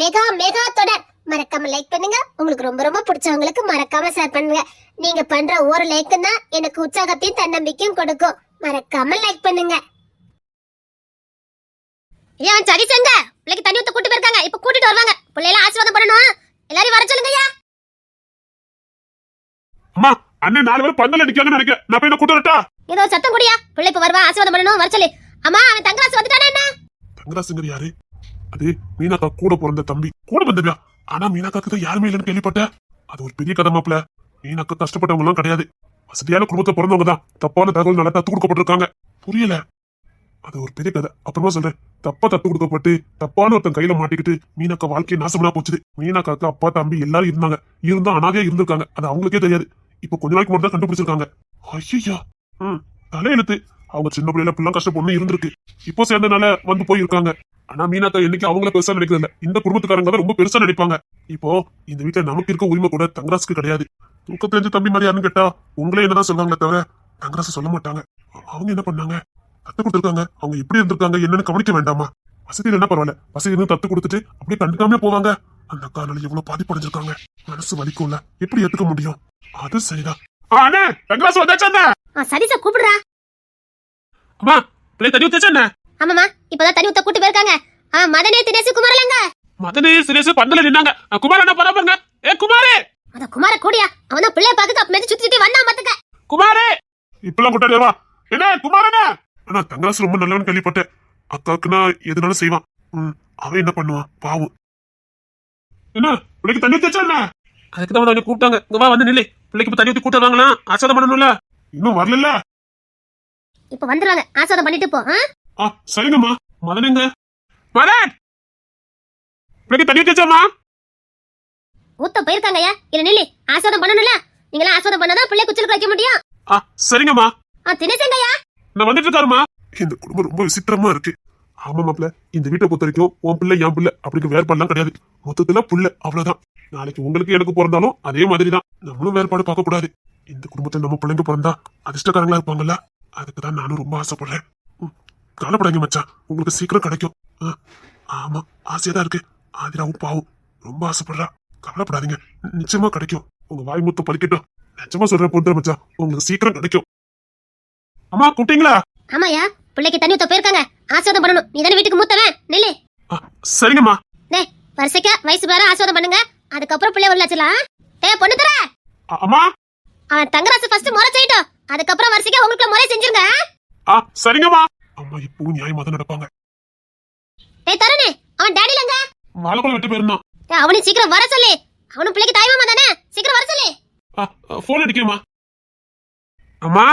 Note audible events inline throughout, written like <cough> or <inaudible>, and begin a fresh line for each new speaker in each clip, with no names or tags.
Mega mega தொடர். மறக்காம like பண்ணுங்க. உங்களுக்கு ரொம்ப ரொம்ப பிடிச்சவங்களுக்கு மறக்காம ஷேர் பண்ணுங்க. நீங்க பண்ற ஒரு லைக் தான் எனக்கு உற்சாகத்தையும் தன்னம்பிக்கையும் கொடுக்கும். மறக்காம லைக் பண்ணுங்க. ஏன் சரி சங்க. பிள்ளைக்கு தண்ணி ஊத்த கூட்டி போயிருக்காங்க. இப்ப கூட்டிட்டு வருவாங்க. பிள்ளைல ஆசீர்வாதம் பண்ணணும் எல்லாரும் வர சொல்லுங்க ஐயா.
அம்மா அண்ணன் நாலு பேர் பந்தல் அடிக்கான்னு நினைக்கிறேன். நான் போய் கூட்டு வரட்டா?
ஏதோ சத்தம் கூடியா? பிள்ளை இப்ப வருவா ஆசீர்வாதம் பண்ணணும். வர சொல்லு. அம்மா அவன் தங்கராசு வந்துட்டானே என்ன
தங்கராசுங்கர் யாரு? அது மீனாக்கா கூட பிறந்த தம்பி. கூட பிறந்தவியா? ஆனா மீனாக்காக்கு தான் யாருமே இல்லைன்னு கேள்விப்பட்டேன். அது ஒரு பெரிய கதை மாப்பிள மீனாக்கா கஷ்டப்பட்டவங்க எல்லாம் கிடையாது. வசதியான குடும்பத்தை பிறந்தவங்க தான். தப்பான தகவல் நல்லா தத்து கொடுக்கப்பட்டிருக்காங்க. புரியல. அது ஒரு பெரிய கதை. அப்புறமா சொல்றேன். தப்பா தத்து கொடுக்கப்பட்டு தப்பான ஒருத்தன் கையில மாட்டிக்கிட்டு மீனாக்கா வாழ்க்கையை நாசமா போச்சு மீனாக்காக்கு அப்பா தம்பி எல்லாரும் இருந்தாங்க. இருந்தா அனாதையா இருந்திருக்காங்க. அது அவங்களுக்கே தெரியாது. இப்ப கொஞ்ச நாளைக்கு மட்டும் தான் கண்டுபிடிச்சிருக்காங்க. ஐயா ம். தலையெழுத்து. அவங்க சின்ன பிள்ளைல பிள்ளை கஷ்டப்படணும் இருந்திருக்கு. இப்போ சேர்ந்தனால வந்து போயிருக்காங்க. ஆனா மீனாக்கா என்னைக்கு அவங்கள பெருசா நினைக்கிறது இல்ல. இந்த குடும்பத்துக்காரங்க தான் ரொம்ப பெருசா நினைப்பாங்க. இப்போ இந்த வீட்டுல நமக்கு இருக்க உரிமை கூட தங்கராசுக்கு கிடையாது. தூக்க தெரிஞ்ச தம்பி மாதிரி யாருன்னு கேட்டா உங்களே என்னதான் சொல்றாங்களே தவிர தங்கராசு சொல்ல மாட்டாங்க. அவங்க என்ன பண்ணாங்க? தத்து கொடுத்துருக்காங்க. அவங்க எப்படி இருந்திருக்காங்க என்னன்னு கவனிக்க வேண்டாமா? வசதியில் என்ன பரவாயில்ல. வசதி இருந்து தத்து கொடுத்துட்டு அப்படியே கண்டுக்காம போவாங்க. அந்த அக்கானால எவ்வளவு பாதிப்படைஞ்சிருக்காங்க மனசு வலிக்கும்ல. எப்படி ஏத்துக்க முடியும்? அது சரிதான். அண்ணே தங்கராசு வந்தாச்சா அண்ணே?
ஆ சதீஷா கூப்பிடுறா.
அம்மா பிள்ளை தண்ணி ஊத்தாச்சா அண்ணே?
ஆமாமா இப்பதான் தண்ணி ஊத்த கூட்டி போயிருக்காங்க. ஆ மதனே தினேசு குமாரலங்க.
மதனே சுரேஷ் பந்தல நின்னாங்க. குமார் அண்ணா பரா பாருங்க. ஏ குமாரே!
அத குமார கூடியா? அவன் தான் பிள்ளைய பார்க்க அப்ப சுத்தி சுத்தி வந்தான் பாத்துக்க.
குமாரே! இப்பெல்லாம் கொட்டாடி வா என்ன குமாரண்ணா அண்ணா? தங்கராசு ரொம்ப நல்லவன் கேள்விப்பட்டேன். அக்காவுக்குன்னா எதுனாலும் செய்வான். அவன் என்ன பண்ணுவான்? பாவம். என்ன பிள்ளைக்கு தண்ணி ஊத்தி என்ன? அதுக்கு தான் வந்து கூப்பிட்டாங்க. இங்க வா வந்து நில்லு. பிள்ளைக்கு இப்ப தண்ணி ஊத்தி கூட்ட வாங்கலாம். ஆசாதம் பண்ணணும்ல. இன்னும் வரல
இப்ப வந்துருவாங்க. ஆசாதம் பண்ணிட்டு போ ஆ?
சரிங்கம்மா. மதனுங்க. மதன்! பிள்ளைக்கு தண்ணி ஊத்தி வச்சாமா
ஊத்த போயிருக்காங்கய்யா. இல்ல நில்லு. ஆசாதம் பண்ணணும்ல? நீங்களா ஆசாதம் பண்ணாதான் பிள்ளை குச்சலுக்கு வைக்க முடியும்.
ஆ சரிங்கம்மா.
ஆ தினேசங்கய்யா.
நான் வந்துட்டு இருக்காருமா இந்த குடும்பம் ரொம்ப விசித்திரமா இருக்கு. ஆமா மாப்ள இந்த வீட்டை பொறுத்த வரைக்கும் உன் பிள்ளை என் பிள்ளை அப்படிங்கிற வேறுபாடுலாம் கிடையாது. மொத்தத்துல புள்ள அவ்வளவுதான். நாளைக்கு உங்களுக்கு எனக்கு பிறந்தாலும் அதே மாதிரி தான் நம்மளும் வேறுபாடு பார்க்க கூடாது இந்த குடும்பத்துல நம்ம பிள்ளைங்க பிறந்தா அதிர்ஷ்டக்காரங்களா இருப்பாங்கல்ல? அதுக்கு தான் நானும் ரொம்ப ஆசைப்படுறேன். ம், கவலைப்படாதீங்க மச்சான். உங்களுக்கு சீக்கிரம் கிடைக்கும். ஆமா ஆசையா தான் இருக்கு. ஆதிராவும் பாவும் ரொம்ப ஆசைப்படுறா. கவலைப்படாதீங்க நிச்சயமா கிடைக்கும். உங்க வாய் முத்து பறிக்கட்டும் நிச்சயமா சொல்றேன் பொறுத்த மச்சான். உங்களுக்கு சீக்கிரம் கிடைக்கும். அம்மா கூப்பிட்டீங்களா?
ஆமாயா பிள்ளைக்கு தண்ணி ஊத்த போயிருக்காங்க. ஆசாதம் பண்ணணும் நீ தானே வீட்டுக்கு மூத்தவன்? நில்லு.
சரிங்கம்மா.
டேய் வருஷக்க வயசு பேர ஆசாதம் பண்ணுங்க. அதுக்கப்புறம் பிள்ளை வரலாச்சலாம் டேய் பொண்ணு தர.
அம்மா.
அவன் தங்கராசு ஃபர்ஸ்ட் முறை செய்யட்டும். அதுக்கப்புறம் வருஷக்க உங்களுக்கு முறை செஞ்சிருங்க.
ஆ சரிங்கம்மா. அம்மா இப்பவும் நியாயமா தான் நடப்பாங்க.
டேய் தரணே அவன் டேடிலங்க
வாழைப்பழம் வெட்டி போயிருந்தான்.
டேய் அவனையும் சீக்கிரம் வர சொல்லு. அவனும் பிள்ளைக்கு தாய்மாமா தானே? சீக்கிரம் வர சொல்லு.
போன் அடிக்கமா அம்மா?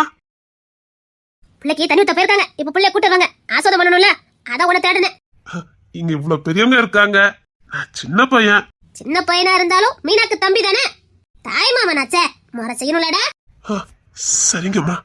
பிள்ளைக்கு தண்ணி ஊத்த போயிருக்காங்க. இப்ப பிள்ளைய கூட்டு வாங்க. ஆசாதம் பண்ணணும்ல. அதான் உன்னை தேடுனேன்.
இங்க இவ்வளவு பெரியவங்க இருக்காங்க. நான் சின்ன பையன்.
சின்ன பையனா இருந்தாலும் மீனாக்கு தம்பி தானே? தாய்மாமனாச்சே முறை செய்யணும்லடா.
சரிங்கம்மா.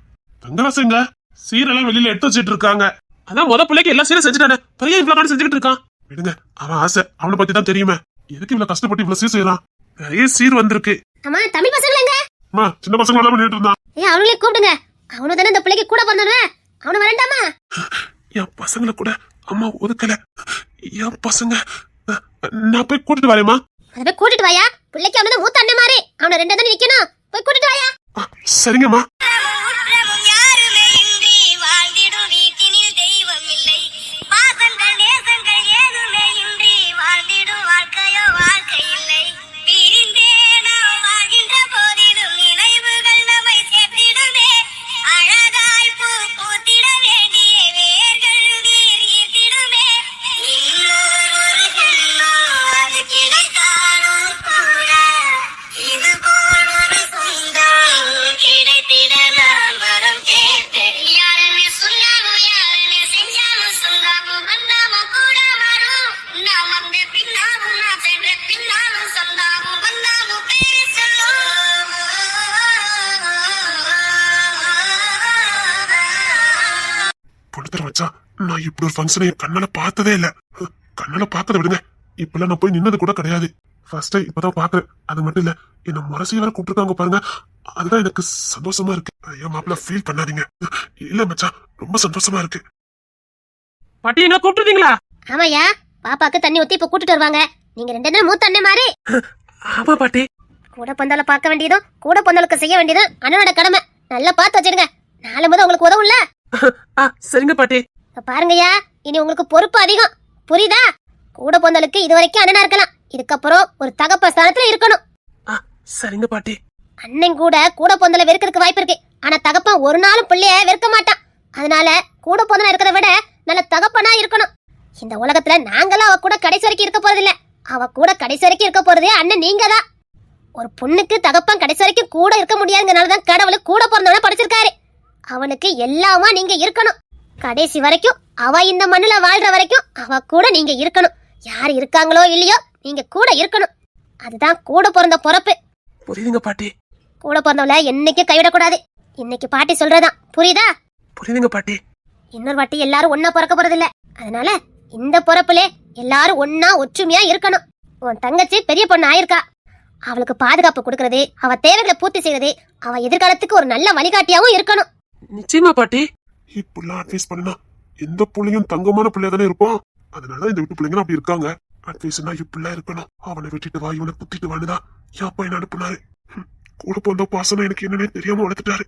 தங்கராசுங்க. சீரெல்லாம் வெளியில எடுத்து வச்சிட்டு இருக்காங்க அதான் முத பிள்ளைக்கு எல்லா சீரும் செஞ்சுட்டானே. பெரிய இவ்வளவு நாள் செஞ்சுக்கிட்டு இருக்கான். விடுங்க அவன் ஆசை. அவனை பத்தி தான் தெரியுமே. எதுக்கு இவ்வளவு கஷ்டப்பட்டு இவ்வளவு சீர் செய்யறான் நிறைய சீர் வந்திருக்கு.
அம்மா தமிழ் பசங்களங்க
அம்மா சின்ன பசங்க எல்லாம் பண்ணிட்டு இருந்தான்.
ஏய் அவங்களே கூப்பிடுங்க. அவனு தானே இந்த பிள்ளைக்கு கூட பிறந்தவன். அவனு வரண்டாமா?
என் பசங்களை கூட அம்மா ஒதுக்கல. என் பசங்க. நான் போய் கூட்டிட்டு வரேம்மா.
அதை போய் கூட்டிட்டு வாயா. பிள்ளைக்கு அவனு மூத்த அண்ணன் மாதிரி. அவனை ரெண்டு தானே நிக்கணும். போய் கூட்டிட்டு வாயா.
சரிங்கம்மா. பொண்ணு வச்சா நான் இப்படி ஒரு ஃபங்க்ஷனை என் கண்ணால பார்த்ததே இல்ல. கண்ணால பார்த்ததை விடுங்க. இப்பெல்லாம் நான் போய் நின்னது கூட கிடையாது. ஃபர்ஸ்ட் இப்பதான் பாக்குறேன் அது மட்டும் இல்ல என்ன முரசி வேற கூப்பிட்டுருக்காங்க பாருங்க. அதுதான் எனக்கு சந்தோஷமா இருக்கு. ஐயோ மாப்பிள்ள ஃபீல் பண்ணாதீங்க. இல்ல மச்சான் ரொம்ப சந்தோஷமா இருக்கு. பாட்டி எங்க கூப்பிட்டுருந்தீங்களா?
ஆமாயா பாப்பாக்கு தண்ணி ஊத்தி இப்ப கூட்டிட்டு வருவாங்க. நீங்க ரெண்டு பேரும் மூத்த அண்ணன் மாதிரி.
ஆமா பாட்டி.
கூட பொந்தல பார்க்க வேண்டியதும் கூட பொந்தலுக்கு செய்ய வேண்டியதும் அண்ணனோட கடமை. நல்லா பார்த்து வச்சிடுங்க. நாளை முதல் உங்களுக்கு உதவும்ல. <laughs>
சரிங்க பாட்டி.
பாருங்கய்யா இனி உங்களுக்கு பொறுப்பு அதிகம். புரியுதா? கூட பொந்தலுக்கு இது வரைக்கும் அண்ணனா இருக்கலாம். இதுக்கப்புறம் ஒரு தகப்ப ஸ்தானத்துல இருக்கணும்
சரிங்க பாட்டி.
அண்ணன் கூட கூட பொந்தல வெறுக்கிறதுக்கு வாய்ப்பு இருக்கு. ஆனா தகப்பன் ஒரு நாளும் பிள்ளைய வெறுக்க மாட்டான். அதனால கூட பொந்தல இருக்கிறத விட நல்ல தகப்பனா இருக்கணும். இந்த உலகத்துல நாங்களாம் அவ கூட கடைசி வரைக்கும் இருக்க போறது இல்ல அவ கூட கடைசி வரைக்கும் இருக்க போறதே அண்ணன் நீங்க தான் ஒரு பொண்ணுக்கு தகப்பன் கடைசி வரைக்கும் கூட இருக்க முடியாதுங்கனால தான் கடவுள் கூட பிறந்தவன படிச்சிருக்காரு. அவனுக்கு எல்லாமா நீங்க இருக்கணும். கடைசி வரைக்கும் அவ இந்த மண்ணுல வாழ்ற வரைக்கும் அவ கூட நீங்க இருக்கணும். யார் இருக்காங்களோ இல்லையோ நீங்க கூட இருக்கணும். அதுதான் கூட பிறந்த பொறப்பு.
புரியுதுங்க பாட்டி.
கூட பிறந்தவள என்னைக்கும் கைவிடக்கூடாது. இன்னைக்கு பாட்டி சொல்றதான் புரியுதா?
புரியுதுங்க பாட்டி.
இன்னொரு வாட்டி எல்லாரும் ஒன்னா பிறக்க போறது இல்ல அதனால இந்த பிறப்புலே எல்லாரும் ஒன்னா ஒற்றுமையா இருக்கணும். உன் தங்கச்சி பெரிய பொண்ணு ஆயிருக்கா. அவளுக்கு பாதுகாப்பு கொடுக்கறது அவ தேவைகளை பூர்த்தி செய்யறது அவ எதிர்காலத்துக்கு ஒரு நல்ல வழிகாட்டியாவும் இருக்கணும்.
நிச்சயமா பாட்டி.
இப்படிலாம் அட்வைஸ் பண்ணலாம் எந்த பிள்ளையும் தங்கமான பிள்ளையா தானே இருப்பான்? அதனால இந்த வீட்டு பிள்ளைங்க அப்படி இருக்காங்க. அட்வைஸ்னா இப்படிலாம் இருக்கணும். அவனை வெட்டிட்டு வா இவனை குத்திட்டு வானுதான் என் அப்பா என்ன அனுப்புனாரு. கூட போந்த பாசனம் எனக்கு என்னன்னே தெரியாம வளர்த்துட்டாரு.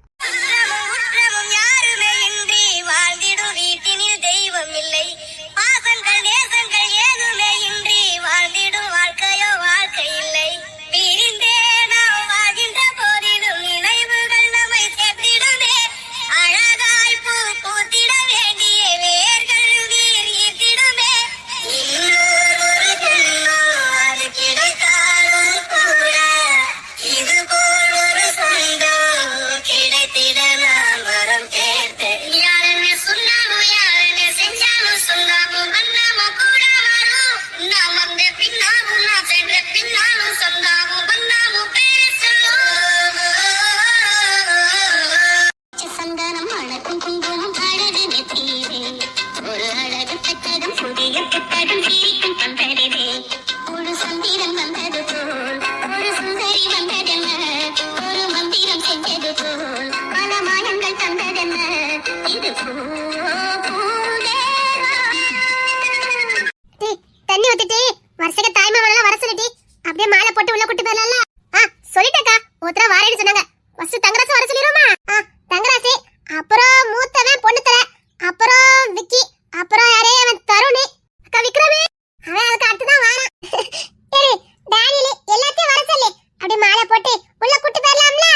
தண்ணி ஊத்திட்டு. வருஷக்க தாய்மாமன் வர சொல்லிட்டு. அப்படியே மாலை போட்டு உள்ள கூட்டு போயிடலாம்ல ஆ சொல்லிட்டேக்கா ஒருத்தர வாரேன்னு சொன்னாங்க. ஃபர்ஸ்ட் தங்கராசு வர சொல்லிடுவோமா? ஆ தங்கராசு அப்புறம் மூத்தவன் பொண்ணு தர அப்புறம் விக்கி அப்புறம் யாரே அவன் தருணி. அக்கா விக்ரமே அவன் அதுக்கு அடுத்து தான் வாரான். <laughs> சரி டேனியல் எல்லாத்தையும் வர சொல்லு. அப்படியே மாலை போட்டு உள்ள கூட்டு போயிடலாம்ல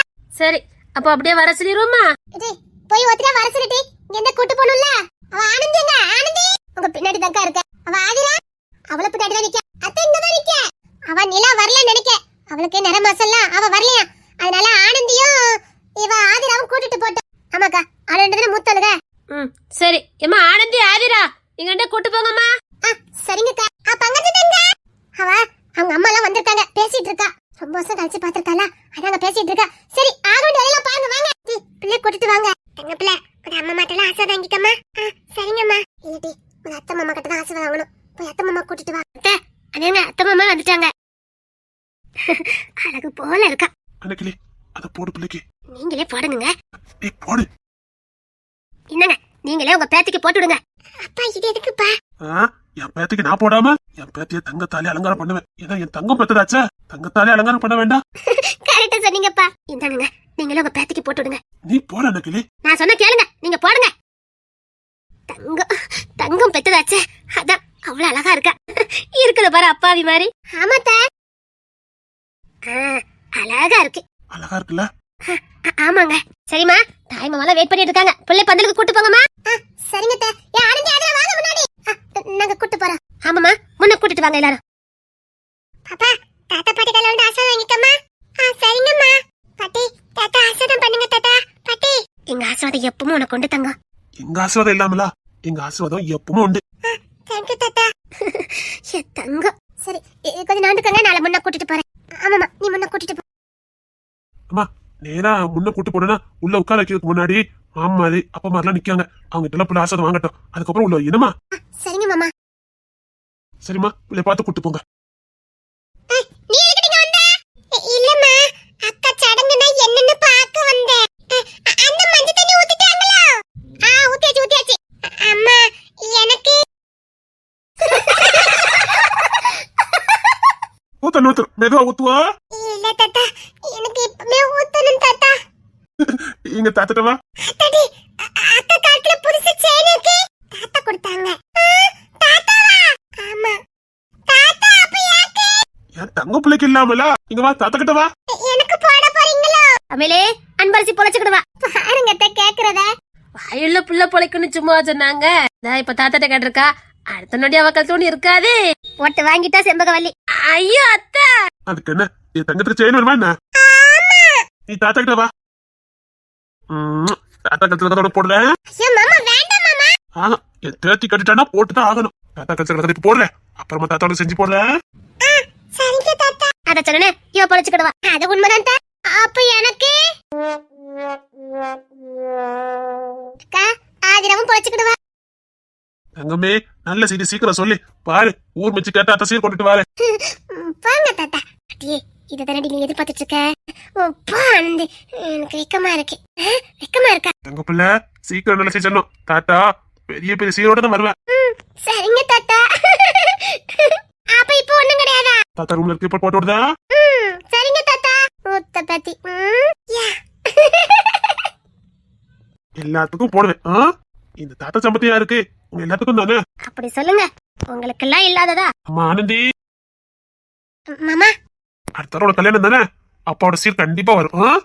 சரி அப்போ அப்படியே வர சொல்லிடுவோமா
டேய், போய் ஒருத்தர வர சொல்லிட்டு இங்க இருந்து கூட்டு போகணும்ல அவ ஆனந்திங்க ஆனந்தி உங்க பின்னாடி தான்க்கா இருக்க அவ ஆதிரா அவள பின்னாடி தான் நிக்க அத்தை இங்க தான் நிக்க அவ நிலா வரல நினைக்க அவளுக்கு நிற மாசம்ல அவ வரலையா அதனால ஆனந்தியும் இவ ஆதிராவும் கூட்டிட்டு போட்டோம் ஆமாக்கா அவ ரெண்டு மூத்தலுக
ம் சரி. ஏம்மா ஆனந்தி ஆதிரா இங்க ரெண்டே கூட்டு போங்கம்மா.
சரிங்கக்கா. ஆ பங்கஜ தங்க அவ அவங்க அம்மா எல்லாம் வந்திருக்காங்க. பேசிட்டு இருக்கா. ரொம்ப வருஷம் கழிச்சு பாத்திருக்காளா அதாங்க பேசிட்டு இருக்கா. சரி ஆக வேண்டிய பாருங்க வாங்க. பிள்ளை கூட்டிட்டு வாங்க. தங்க பிள்ளை உங்க அம்மா மாட்டெல்லாம் ஆசை வாங்கிக்கம்மா. சரிங்கம்மா. இல்லடி உங்க அத்தை மாமா கிட்ட தான் ஆசை வாங்கணும். போய் அத்தை மாமா கூட்டிட்டு வா. அத்தை அதேங்க அத்தை மாமா வந்துட்டாங்க. அழகு போல இருக்கா.
அன்னைக்கிளி அதை போடு பிள்ளைக்கு.
நீங்களே போடுங்க
நீ போடு.
என்னங்க நீங்களே உங்க பேத்திக்கு போட்டு விடுங்க. அப்பா இது எதுக்குப்பா?
ஆ, என் பேத்திக்கு நான் போடாம என் பேத்திய தங்கத்தாலே அலங்காரம் பண்ணுவேன். ஏன்னா என் தங்கம் பெத்ததாச்சே தங்கத்தாலே அலங்காரம் பண்ண வேண்டாம்.
கரெக்டா சொன்னீங்கப்பா. இந்தாங்க நீங்களே உங்க பேத்திக்கு போட்டு விடுங்க.
நீ போட அன்னைக்கிளி
நான் சொன்ன கேளுங்க நீங்க போடுங்க. தங்கம் தங்கம் பெத்ததாச்சே அதான் அவ்வளவு அழகா இருக்கா. இருக்குது பாரு அப்பாவி மாதிரி. ஆமாத்த. அழகா இருக்கு.
அழகா இருக்குல்ல?
ஆமாங்க. சரிம்மா. தாய் வெயிட் பண்ணிட்டு இருக்காங்க. பிள்ளை பந்தலுக்கு கூட்டு போங்கம்மா. சரிங்க அத்தை. ஏ ஆனந்தி அதுல வாங்க முன்னாடி. நாங்க கூட்டு போறோம். ஆமாம்மா. முன்ன கூட்டிட்டு வாங்க எல்லாரும். பாப்பா தாத்தா பாட்டி கையில வந்து ஆசை வாங்கிக்கம்மா சரிங்கம்மா. பாட்டி தாத்தா ஆசீர்வாதம் பண்ணுங்க தாத்தா. பாட்டி. எங்க ஆசீர்வாதம் எப்பவும் உனக்கு கொண்டு தங்க
எங்க ஆசீர்வாதம் இல்லாமல? எங்க ஆசீர்வாதம் எப்பவும் உண்டு.
தேங்க்யூ தாத்தா. <laughs> ஏ தங்கம். சரி கொஞ்சம் நாண்டுக்கங்க நாளை முன்ன கூட்டிட்டு போறேன். ஆமாம்மா நீ முன்ன கூட்டிட்டு போ.
அம்மா நேரா முன்ன கூட்டு போனா உள்ள உட்கார வைக்கிறதுக்கு முன்னாடி மாமாரி அப்பா மாதிரிலாம் நிக்காங்க அவங்க கிட்ட எல்லாம் ஆசீர்வாதம் வாங்கட்டும். அதுக்கப்புறம் உள்ள என்னமா
சரிங்க மாமா.
சரிம்மா பிள்ளை பார்த்து கூட்டு போங்க.
நீ எதுக்கு இங்க வந்த இல்லம்மா அக்கா சடங்குனா என்னன்னு பார்க்க வந்தேன் அந்த மஞ்சள் தண்ணி ஊத்திட்டாங்களா ஆ ஊத்தியாச்சு ஊத்தியாச்சு அம்மா எனக்கு
தண்ணி ஊத்து மெதுவா ஊத்துவா
இல்ல தாத்தா எனக்கு இப்பவே ஊத்தணும் தாத்தா
இங்க தாத்தட்டவா
அக்கா காலத்துல புதுசு செயின் இருக்கு. தாத்தா கொடுத்தாங்க. தாத்தாவா ஆமா. தாத்தா அப்ப யாருக்கு?
என் தங்க பிள்ளைக்கு இல்லாமல? இங்க வா தாத்தா கிட்ட வா
எனக்கு போட போறீங்களோ?
தமிழே அன்பரசி பொழைச்சுக்கிடுவா
பாருங்க அத்தை கேக்குறத.
வாயுள்ள புள்ள பொழைக்குன்னு சும்மா சொன்னாங்க. நான் இப்ப தாத்தாட்ட கேட்டிருக்கா. அடுத்த நொடி அவ கழுத்தோடு இருக்காது.
ஒட்டு வாங்கிட்டா செம்பகவல்லி
ஐயோ அத்தை.
அதுக்கு என்ன? என் தங்கத்துக்கு செயின் வேணுமா என்ன? நீ தாத்தா கிட்ட வா. தாத்தா கழுத்துல கதோட போடுறேன் தேர்த்தி கட்டிட்டானா போட்டுதான் ஆகணும் தாத்தா. கழுத்துல கதை போடுறேன் அப்புறமா தாத்தாவோட செஞ்சு போடுறேன்
அத சொன்னே இவ பொழைச்சுக்கிடுவா
அது உண்மைதான் அப்ப எனக்கு ஆதிரமும் பொழைச்சுக்கிடுவா
தங்கமே நல்ல செய்தி சீக்கிரம் சொல்லி பாரு ஊர் மிச்சு கேட்டா அத்தை சீர் கொண்டுட்டு வாரு.
வாங்க தாத்தா. அட்டியே இதை தானே நீ எதிர்பார்த்துட்டு இருக்க ஓ, பா ஆனந்தி எனக்கு வெக்கமா இருக்கு. வெக்கமா இருக்கா?
தங்க பிள்ளை சீக்கிரம் நல்ல செய்தி சொன்னோம் தாத்தா பெரிய பெரிய சீரோட தான் வருவேன்.
சரிங்க தாத்தா. அப்ப இப்போ ஒண்ணும் கிடையாதா?
தாத்தா ரூம்ல இருக்கு இப்ப போட்டு விடுதா
ம், சரிங்க தாத்தா. ஊத்த பத்தி. ம், யா.
எல்லாத்துக்கும் போடுவேன். ஆ? இந்த தாத்தா சம்பத்தியா இருக்கு? உங்க எல்லாத்துக்கும் தானே?
அப்படி சொல்லுங்க. உங்களுக்கெல்லாம் இல்லாததா?
அம்மா ஆனந்தி.
மாமா.
அடுத்த கல்யாணம் தானே? அப்பாவோட சீர் கண்டிப்பா வரும்?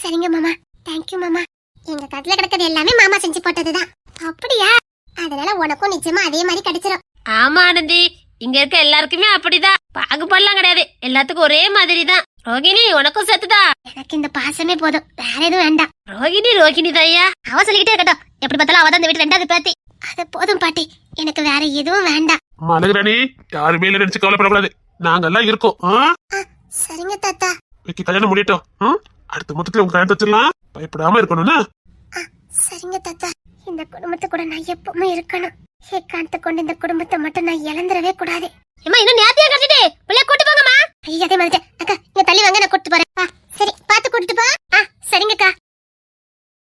சரிங்க மாமா. தேங்க்யூ மாமா. எங்க கட்டில கிடக்கிறது எல்லாமே மாமா செஞ்சு போட்டதுதான். அப்படியா? அதனால உனக்கும் நிச்சயமா அதே மாதிரி கிடைச்சிரும்.
ஆமா ஆனந்தி. இங்க இருக்க எல்லாருக்குமே அப்படிதான். பாகுபாடுலாம் கிடையாது. எல்லாத்துக்கும் ஒரே மாதிரி தான் ரோகிணி உனக்கும் சேர்த்துதா
எனக்கு இந்த பாசமே போதும். வேற எதுவும் வேண்டாம்.
ரோகிணி ரோகிணி தாயா
அவ சொல்லிக்கிட்டே இருக்கட்டும். எப்படி பார்த்தாலும் அவ தான் இந்த வீட்டு ரெண்டாவது பேத்தி.
அது போதும் பாட்டி. எனக்கு வேற எதுவும் வேண்டாம்.
அம்மா அழகுராணி யாருமே நினைச்சு கவலைப்படக்கூடாது. நாங்கெல்லாம் இருக்கோம்.
சரிங்க தாத்தா.
இன்னைக்கு கல்யாணம் முடியட்டும். அடுத்த மொத்தத்துல உங்க கல்யாணம் வச்சிடலாம். பயப்படாம இருக்கணும்னா
சரிங்க தாத்தா. இந்த குடும்பத்தை கூட நான் எப்பவுமே இருக்கணும். ஏகாந்த கொண்டு இந்த குடும்பத்தை மட்டும் நான் இழந்துடவே கூடாது.
ஏமா இன்னும் நேரத்தையே கட்டிட்டு பிள்ளைய கூட்டு போங்கம்மா.
ஐயா அதே மாதிரி அக்கா
இங்க தள்ளி வாங்க நான் கூட்டு போறேன்.
சரி பாத்து கூட்டிட்டு போ. சரிங்கக்கா.